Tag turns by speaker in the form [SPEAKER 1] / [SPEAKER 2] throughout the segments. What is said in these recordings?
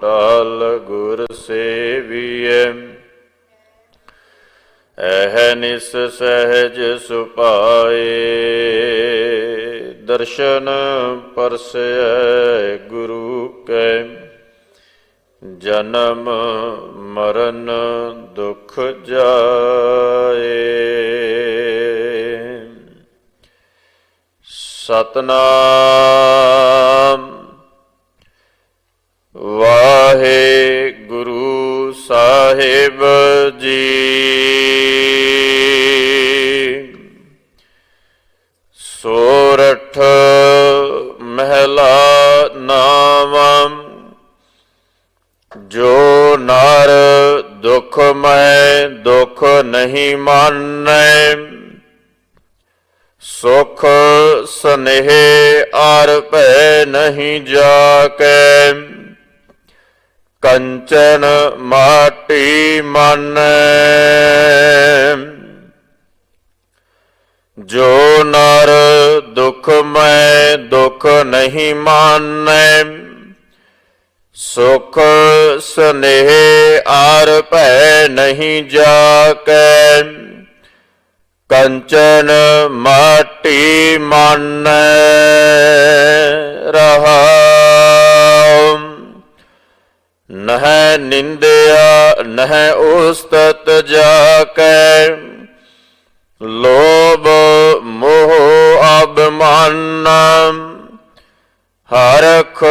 [SPEAKER 1] ਟਲ ਗੁਰ ਸੇਵੀਐ। ਐਹ ਨਿਸ ਸਹਿਜ ਸੁਪਾਏ, ਦਰਸ਼ਨ ਪਰਸੈ ਗੁਰੂ ਕੈ। ਜਨਮ ਮਰਨ ਦੁਖ ਜਾਏ। ਸਤਨਾਮ ਵਾਹਿਗੁਰੂ ਸਾਹਿਬ ਜੀ। ਸੋਰਠ ਮਹਿਲਾ ਨਾਮੰ ਜੋ ਨਰ ਦੁਖ ਮੈਂ ਦੁਖ ਨਹੀਂ ਮਾਨੈ, ਸੁਖ ਸਨੇਹ ਆਰ ਭੈ ਨਹੀਂ ਜਾਕੈ। ਕੰਚਨ ਮਾਟੀ ਮਾਨੈ। ਜੋ ਨਰ ਦੁਖ ਮੈਂ ਦੁਖ ਨਹੀਂ ਮਾਨੈ, ਸੁਖ ਸਨੇਹ ਆਰ ਭੈ ਨਹੀਂ ਜਾਕੈ। ਕੰਚਨ ਮਾਟੀ ਮਾਨੈ। ਰਹਾਉ ਨਹ ਨਿੰਦਿਆ ਨਹਿ ਉਸਤਤ ਜਾਕੈ। ਲੋਭ ਮੋਹ ਅਭਮਾਨ, ਹਰਖ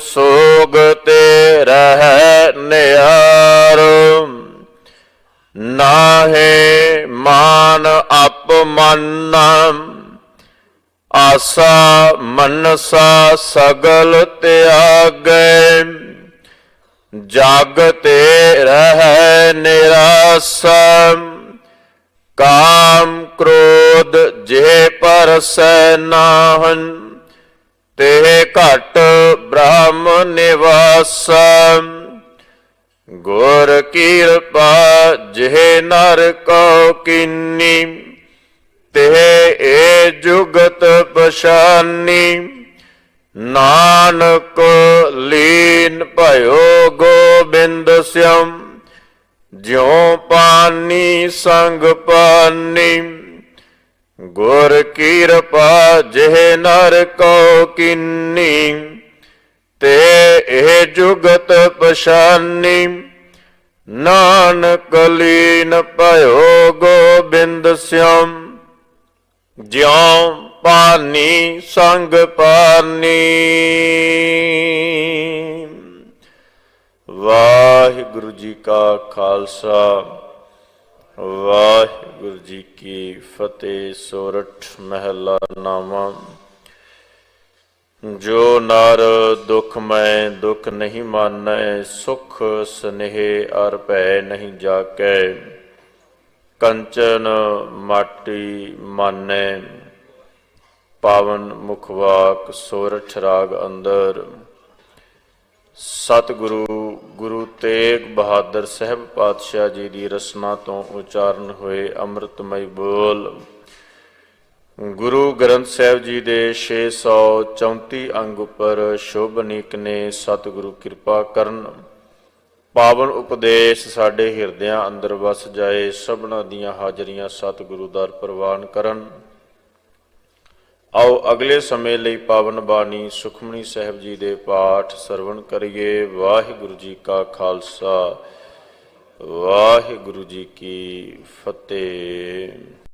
[SPEAKER 1] ਸੋਗ ਤੇ ਰਹਿ ਨਿਆਰ। ਨਾਹੇ ਮਾਨ ਅਪਮਾਨ, ਆਸਾ ਮਨਸਾ ਸਗਲ ਤਿਆਗੈ। ਜਗ ਤੇ ਰਹਿ ਨਿਰਾਸਮ ਕਾਮ ਕ੍ਰੋਧ ਜੇ ਪਰਸੈ ਨਾਹਨ ਤੇ ਘਟ ਬ੍ਰਹਮ ਨਿਵਾਸ। ਗੁਰ ਕਿਰਪਾ ਜਿਹ ਨਰ ਕੋ ਕਿੰਨੀ, ਤੇ ਏ ਜੁਗਤ ਪਛਾਨੀ। ਨਾਨਕ ਲੀਨ ਭਇਓ ਗੋਬਿੰਦ ਸਿਮ ਜਿਉ ਪਾਨੀ ਸੰਗ ਪਾਨੀ। ਗੁਰ ਕਿਰਪਾ ਜਿਹ ਨਰ ਕੋ ਕਿੰਨੀ, ਤੇ ਇਹ ਜੁਗਤ ਪਛਾਨੀ। ਨਾਨਕ ਲੀਨ ਭਇਓ ਗੋਬਿੰਦ ਸਿਮ ਜਿਉ ਪਾਨੀ, ਸੰਗ ਪਾਨੀ। ਵਾਹਿਗੁਰੂ ਜੀ ਕਾ ਖਾਲਸਾ, ਵਾਹਿਗੁਰੂ ਜੀ ਕੀ ਫਤਿਹ, ਸੋਰਠ ਮਹਿਲਾ ਨਾਮਾ ਜੋ ਨਰ ਦੁਖ ਮੈਂ ਦੁਖ ਨਹੀਂ ਮਾਨੈ, ਸੁਖ ਸਨੇਹ ਅਰ ਭੈ ਨਹੀਂ ਜਾਕੈ। ਕੰਚਨ ਮਾਟੀ ਮਾਨੈ। ਪਾਵਨ ਮੁਖਵਾਕ ਸੋਰਠ ਰਾਗ ਅੰਦਰ। ਸਤਿਗੁਰੂ, ਗੁਰੂ ਤੇਗ ਬਹਾਦਰ ਸਾਹਿਬ ਪਾਤਸ਼ਾਹ ਜੀ ਦੀ ਰਸਨਾ ਤੋਂ ਉਚਾਰਨ ਹੋਏ ਅੰਮ੍ਰਿਤਮਈ ਬੋਲ। ਗੁਰੂ ਗ੍ਰੰਥ ਸਾਹਿਬ ਜੀ ਦੇ 634 ਅੰਗ ਉੱਪਰ ਸ਼ੋਭਨੀਕ ਨੇ ਸਤਿਗੁਰੂ ਕਿਰਪਾ ਕਰਨ। ਪਾਵਨ ਉਪਦੇਸ਼ ਸਾਡੇ ਹਿਰਦਿਆਂ ਅੰਦਰ ਵਸ ਜਾਏ, ਸਭਨਾ ਦੀਆਂ ਹਾਜ਼ਰੀਆਂ ਸਤਿਗੁਰੂ ਦਰ ਪ੍ਰਵਾਨ ਕਰਨ। ਆਓ ਅਗਲੇ ਸਮੇਂ ਲਈ ਪਾਵਨ ਬਾਣੀ ਸੁਖਮਨੀ ਸਾਹਿਬ ਜੀ ਦੇ ਪਾਠ ਸਰਵਣ ਕਰੀਏ। ਵਾਹਿਗੁਰੂ ਜੀ ਕਾ ਖਾਲਸਾ। ਵਾਹਿਗੁਰੂ ਜੀ ਕੀ ਫਤਿਹ।